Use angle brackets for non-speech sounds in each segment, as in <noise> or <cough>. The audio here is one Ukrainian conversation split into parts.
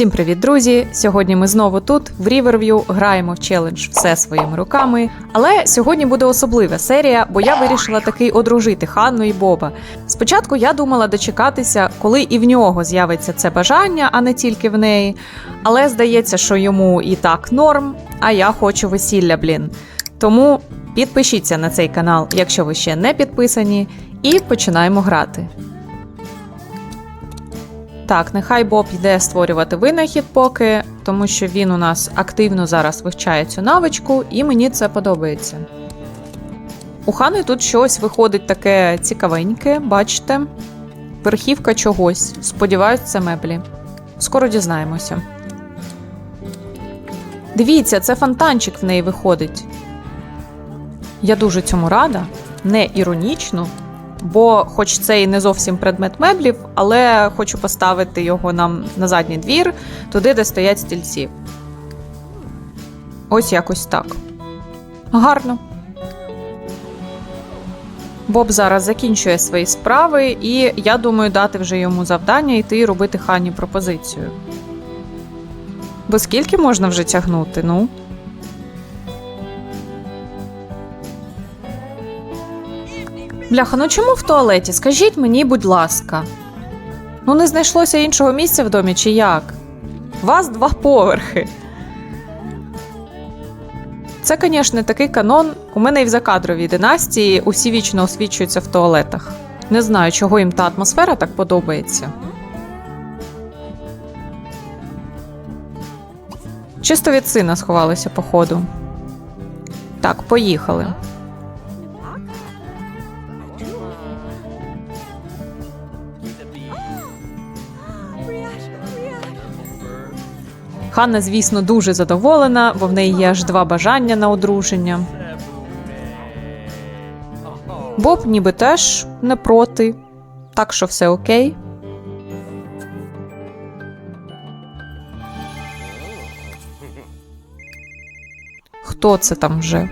Всім привіт, друзі! Сьогодні ми знову тут, в Ріверв'ю, граємо в челендж все своїми руками. Але сьогодні буде особлива серія, бо я вирішила таки одружити Ханну і Боба. Спочатку я думала дочекатися, коли і в нього з'явиться це бажання, а не тільки в неї. Але здається, що йому і так норм, а я хочу весілля, блін. Тому підпишіться на цей канал, якщо ви ще не підписані, і починаємо грати. Так, нехай Боб йде створювати винахід поки, тому що він у нас активно зараз вивчає цю навичку, і мені це подобається. У Хани тут щось виходить таке цікавеньке, бачите? Верхівка чогось. Сподіваюсь, це меблі. Скоро дізнаємося. Дивіться, це фонтанчик в неї виходить. Я дуже цьому рада, не іронічно, бо, хоч це і не зовсім предмет меблів, але хочу поставити його нам на задній двір, туди, де стоять стільці. Ось якось так. Гарно. Боб зараз закінчує свої справи, і я думаю дати вже йому завдання йти робити хані пропозицію. Бо скільки можна вже тягнути, ну? Бляха, ну чому в туалеті? Скажіть мені, будь ласка. Ну, не знайшлося іншого місця в домі чи як? Вас два поверхи. Це, звісно, такий канон. У мене і в закадровій династії усі вічно освічуються в туалетах. Не знаю, чого їм та атмосфера так подобається. Чисто від сина сховалися, походу. Так, поїхали. Ханна, звісно, дуже задоволена, бо в неї є аж два бажання на одруження. Боб ніби теж не проти, так що все окей. Хто це там вже?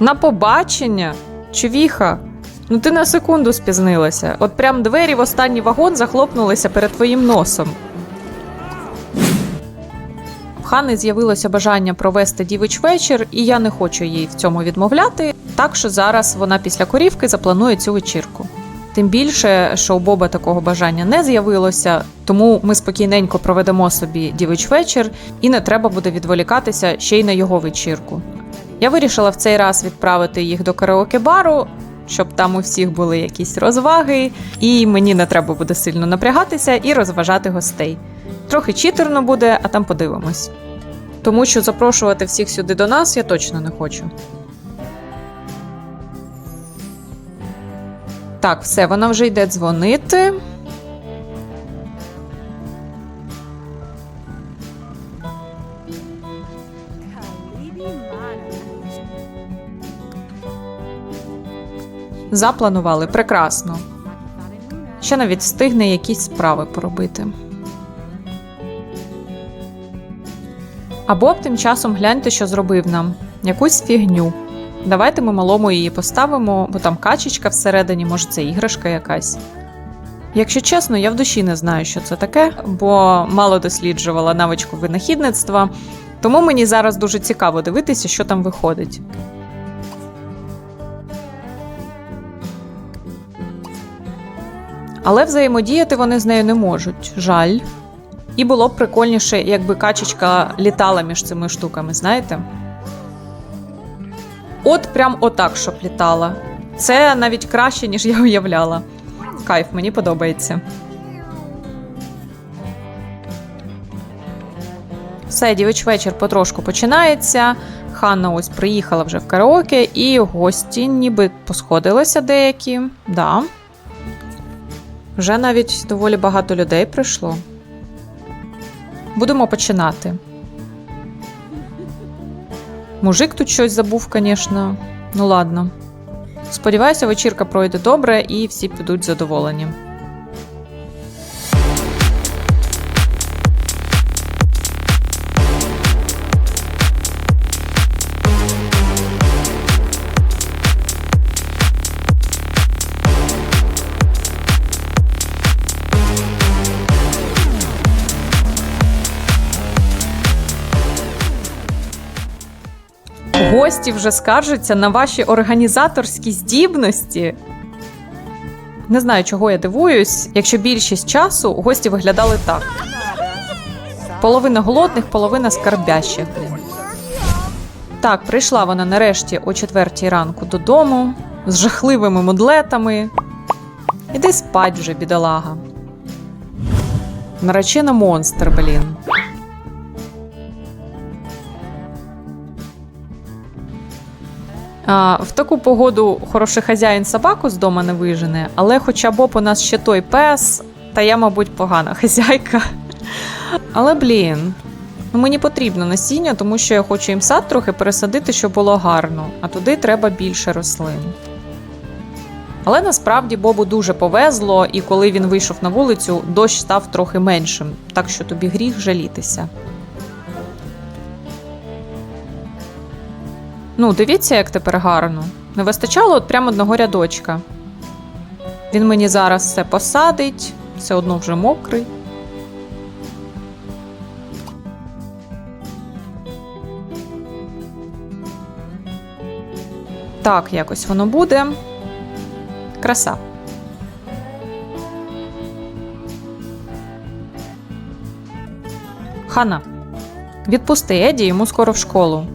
На побачення? Човіха? Ну ти на секунду спізнилася. От прям двері в останній вагон захлопнулися перед твоїм носом. В Хани з'явилося бажання провести дівич вечір, і я не хочу їй в цьому відмовляти. Так що зараз вона після корівки запланує цю вечірку. Тим більше, що у Боба такого бажання не з'явилося, тому ми спокійненько проведемо собі дівич вечір, і не треба буде відволікатися ще й на його вечірку. Я вирішила в цей раз відправити їх до караоке-бару, щоб там у всіх були якісь розваги, і мені не треба буде сильно напрягатися і розважати гостей. Трохи читерно буде, а там подивимось. Тому що запрошувати всіх сюди до нас я точно не хочу. Так, все, вона вже йде дзвонити. Запланували прекрасно. Ще навіть встигне якісь справи поробити. А Боб тим часом гляньте, що зробив нам якусь фігню. Давайте ми малому її поставимо, бо там качечка всередині, може, це іграшка якась. Якщо чесно, я в душі не знаю, що це таке, бо мало досліджувала навичку винахідництва, тому мені зараз дуже цікаво дивитися, що там виходить. Але взаємодіяти вони з нею не можуть. Жаль. І було б прикольніше, якби качечка літала між цими штуками, знаєте? От прям отак, щоб літала. Це навіть краще, ніж я уявляла. Кайф, мені подобається. Все, дівич вечір потрошку починається. Ханна ось приїхала вже в караоке, і гості ніби посходилися деякі. Да. Вже навіть доволі багато людей прийшло. Будемо починати. Мужик тут щось забув, звісно. Ну ладно. Сподіваюся, вечірка пройде добре і всі підуть задоволені. Гості вже скаржаться на ваші організаторські здібності. Не знаю, чого я дивуюсь, якщо більшість часу гості виглядали так: половина голодних, половина скарбящих. Так, прийшла вона нарешті о четвертій ранку додому з жахливими мудлетами. Іди спать вже, бідолага. Наречена монстр, блін. А, в таку погоду хороший хазяїн собаку з дома не вижене, але хоча б у нас ще той пес, та я, мабуть, погана <laughs> хазяйка. Але блін, ну мені потрібно насіння, тому що я хочу їм сад трохи пересадити, щоб було гарно, а туди треба більше рослин. Але насправді Бобу дуже повезло, і коли він вийшов на вулицю, дощ став трохи меншим, так що тобі гріх жалітися. Ну, дивіться, як тепер гарно. Не вистачало от прямо одного рядочка. Він мені зараз все посадить, все одно вже мокрий. Так, якось воно буде. Краса. Хана. Відпусти Еді, йому скоро в школу.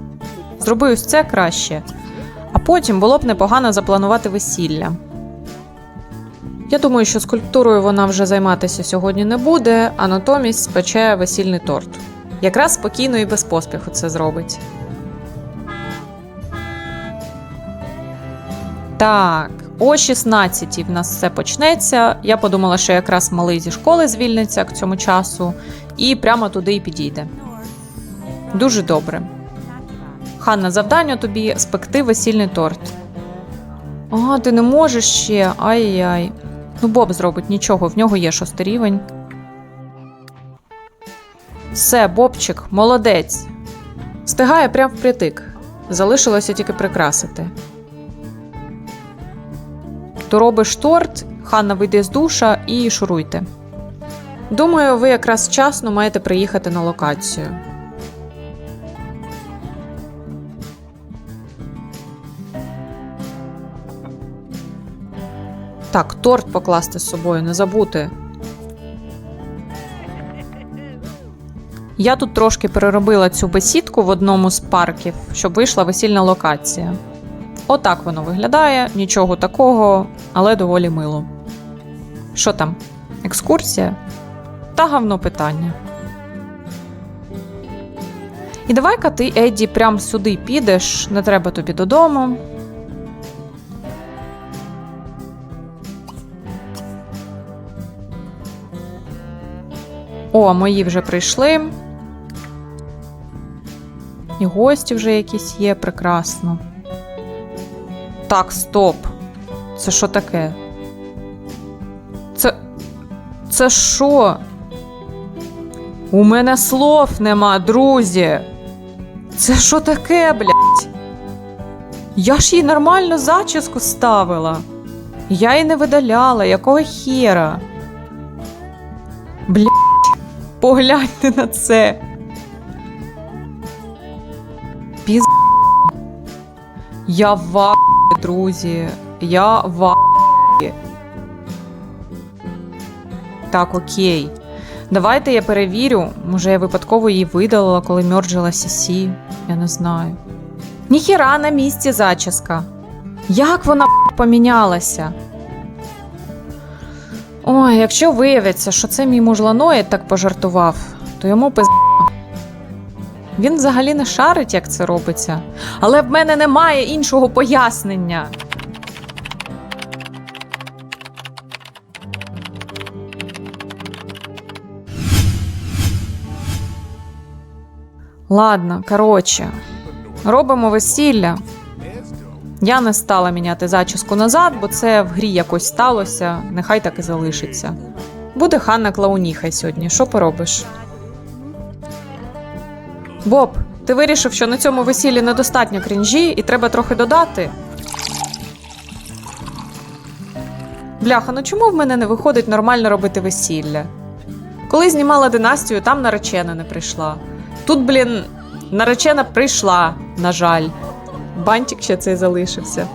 Зроби ось це краще. А потім було б непогано запланувати весілля. Я думаю, що скульптурою вона вже займатися сьогодні не буде, а натомість спече весільний торт. Якраз спокійно і без поспіху це зробить. Так, о 16 в нас все почнеться. Я подумала, що якраз малий зі школи звільниться к цьому часу, і прямо туди і підійде. Дуже добре. Ханна, завдання тобі спекти весільний торт. А, ти не можеш ще. Ай-яй. Ну, Боб зробить нічого, в нього є шостий рівень. Все, Бобчик, молодець. Встигає прям впритик. Залишилося тільки прикрасити. То робиш торт, Ханна вийде з душа і шуруйте. Думаю, ви якраз вчасно маєте приїхати на локацію. Так, торт покласти з собою, не забути. Я тут трошки переробила цю бесідку в одному з парків, щоб вийшла весільна локація. Отак воно виглядає, нічого такого, але доволі мило. Що там? Екскурсія? Та гавно питання. І давай-ка ти, Едді, прям сюди підеш, не треба тобі додому. О, мої вже прийшли. І гості вже якісь є, прекрасно. Так, стоп. Це що таке? Це. Це що? У мене слов нема, друзі. Це що таке, блядь? Я ж їй нормально зачіску ставила. Я її не видаляла, якого хера? Погляньте на це. Піз... Я в друзі. Я в Так, окей. Давайте я перевірю. Може, я випадково її видалила, коли мерджила Сісі. Я не знаю. Ніхіра на місці зачіска. Як вона помінялася? Ой, якщо виявиться, що це мій мужланоїд так пожартував, то йому пиз... Він взагалі не шарить, як це робиться. Але в мене немає іншого пояснення. Ладно, коротше, робимо весілля. Я не стала міняти зачіску назад, бо це в грі якось сталося, нехай так і залишиться. Буде Ханна Клауніхай сьогодні, що поробиш? Боб, ти вирішив, що на цьому весіллі недостатньо крінжі і треба трохи додати. Бляха, ну чому в мене не виходить нормально робити весілля? Коли знімала династію, там наречена не прийшла. Тут, блін, наречена прийшла, на жаль. Бантик ще цей залишився.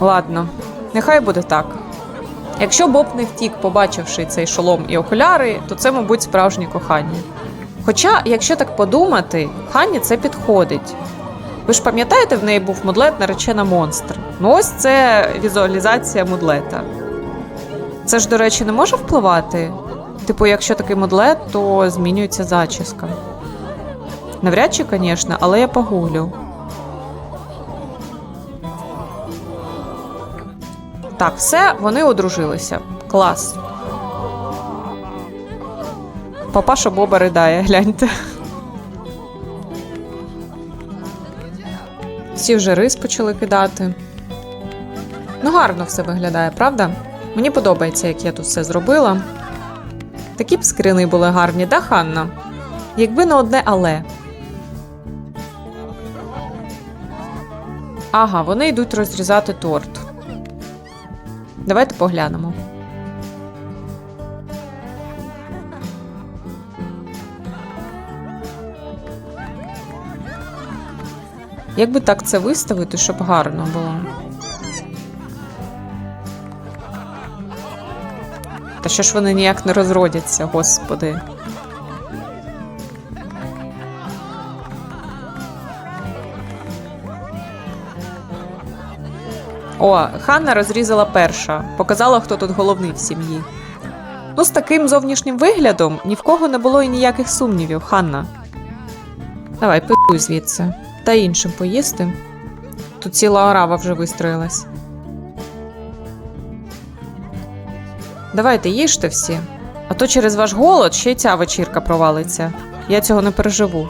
Ладно, нехай буде так. Якщо Боб не втік, побачивши цей шолом і окуляри, то це, мабуть, справжнє кохання. Хоча, якщо так подумати, Ханні це підходить. Ви ж пам'ятаєте, в неї був мудлет наречена монстр. Ну ось це візуалізація мудлета. Це ж, до речі, не може впливати. Типу, якщо такий мудлет, то змінюється зачіска. Навряд чи, звісно, але я погуглю. Так, все, вони одружилися. Клас. Папаша Боба ридає, гляньте. Всі вже рис почали кидати. Ну, гарно все виглядає, правда? Мені подобається, як я тут все зробила. Такі б скрини були гарні, да, Ханна? Якби не одне але. Ага, вони йдуть розрізати торт. Давайте поглянемо. Як би так це виставити, щоб гарно було? Та що ж вони ніяк не розродяться, господи. О, Ханна розрізала перша, показала, хто тут головний в сім'ї. Ну, з таким зовнішнім виглядом ні в кого не було і ніяких сумнівів, Ханна. Давай, питуй звідси. Та іншим поїсти. Тут ціла орава вже вистроїлась. Давайте їжте всі. А то через ваш голод ще й ця вечірка провалиться. Я цього не переживу.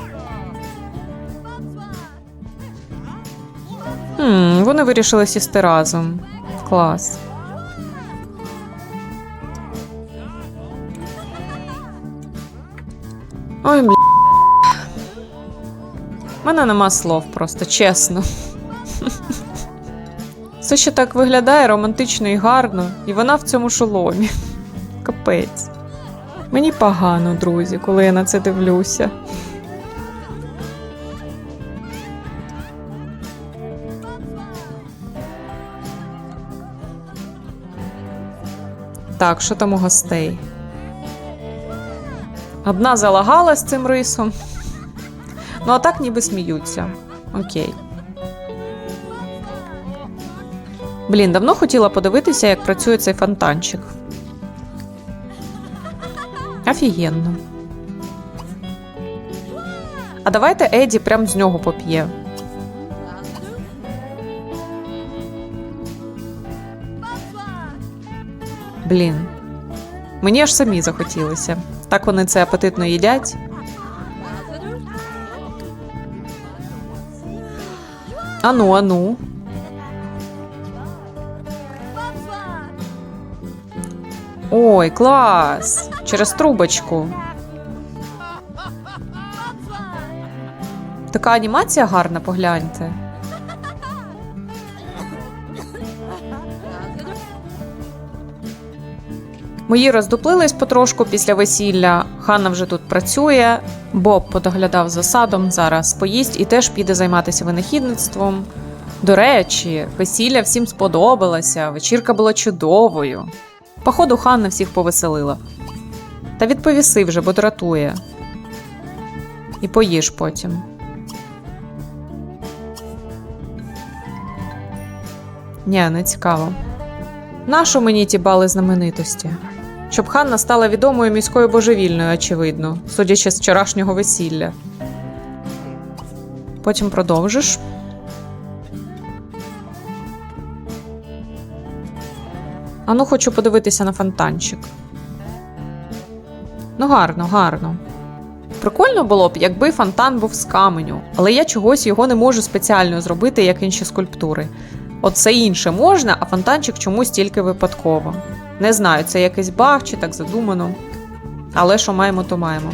Вони вирішили сісти разом. Клас. Ой, бля. У мене нема слов просто, чесно. Все ще так виглядає романтично і гарно, і вона в цьому шоломі. Капець. Мені погано, друзі, коли я на це дивлюся. Так, що там у гостей? Одна залагала з цим рисом. Ну, а так ніби сміються. Окей. Блін, давно хотіла подивитися, як працює цей фонтанчик. Офігенно. А давайте Еді прям з нього поп'є. Блін. Мені аж самі захотілося. Так вони це апетитно їдять. Ану, ану. Ой, клас! Через трубочку. Така анімація гарна, погляньте. Мої роздуплились потрошку після весілля. Ханна вже тут працює. Боб подоглядав за садом, зараз поїсть і теж піде займатися винахідництвом. До речі, весілля всім сподобалося, вечірка була чудовою. Походу, Ханна всіх повеселила. Та відповіси вже, бо дратує. І поїж потім. Ні, не цікаво. Нащо мені ті бали знаменитості? Щоб Ханна стала відомою міською божевільною, очевидно, судячи з вчорашнього весілля. Потім продовжиш. Ану, хочу подивитися на фонтанчик. Ну, гарно, гарно. Прикольно було б, якби фонтан був з каменю, але я чогось його не можу спеціально зробити, як інші скульптури. Все інше можна, а фонтанчик чомусь тільки випадково. Не знаю, це якийсь баг чи так задумано. Але що маємо, то маємо.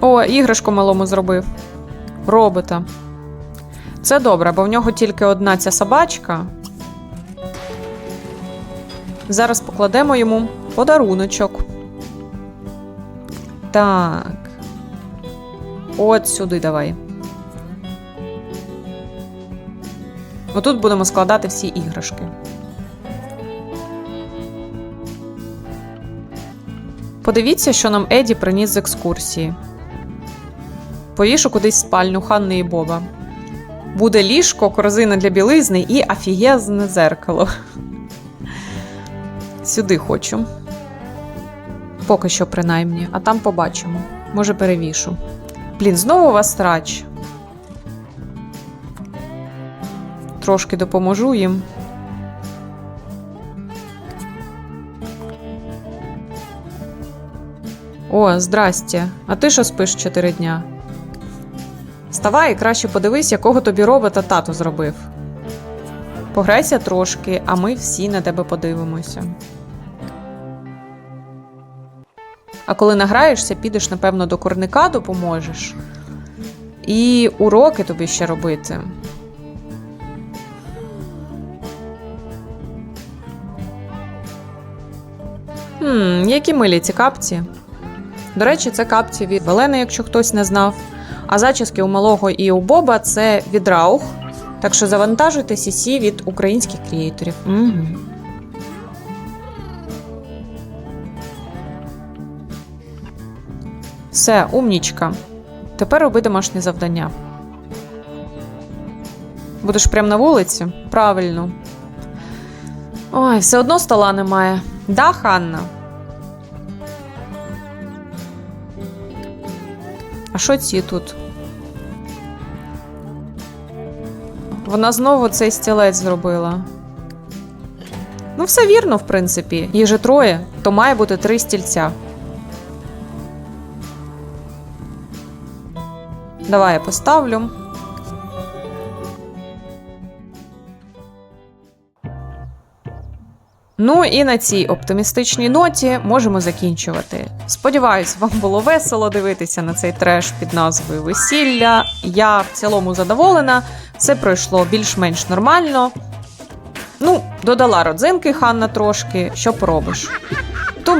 О, іграшку малому зробив. Робота. Це добре, бо в нього тільки одна ця собачка. Зараз покладемо йому подаруночок. Так. От сюди давай. Отут будемо складати всі іграшки. Подивіться, що нам Еді приніс з екскурсії. Повішу кудись спальню Ханни і Боба. Буде ліжко, корзина для білизни і афігезне зеркало. Сюди хочу. Поки що, принаймні, а там побачимо. Може, перевішу. Блін, знову вас трач. Трошки допоможу їм. О, здрасте. А ти що спиш чотири дня? Вставай краще подивись, якого тобі робота тато зробив. Пограйся трошки, а ми всі на тебе подивимося. А коли награєшся, підеш, напевно, до курника допоможеш. І уроки тобі ще робити. Хм, які милі ці капці. До речі, це капці від Велени, якщо хтось не знав. А зачіски у малого і у Боба це від Раух. Так що завантажуйте CC від українських креаторів. Угу. Все, умнічка. Тепер роби домашнє завдання. Будеш прямо на вулиці? Правильно. Ой, все одно стола немає. Да, Ханна? А що ці тут? Вона знову цей стілець зробила. Ну, все вірно, в принципі. Їх же троє, то має бути три стільця. Давай я поставлю. Ну і на цій оптимістичній ноті можемо закінчувати. Сподіваюсь, вам було весело дивитися на цей треш під назвою Весілля. Я в цілому задоволена, все пройшло більш-менш нормально. Ну, додала родзинки Ханна трошки, що поробиш.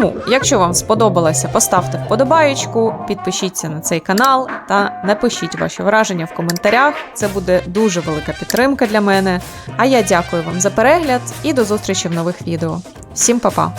Тому, якщо вам сподобалося, поставте вподобаєчку, підпишіться на цей канал та напишіть ваші враження в коментарях. Це буде дуже велика підтримка для мене. А я дякую вам за перегляд і до зустрічі в нових відео. Всім па-па!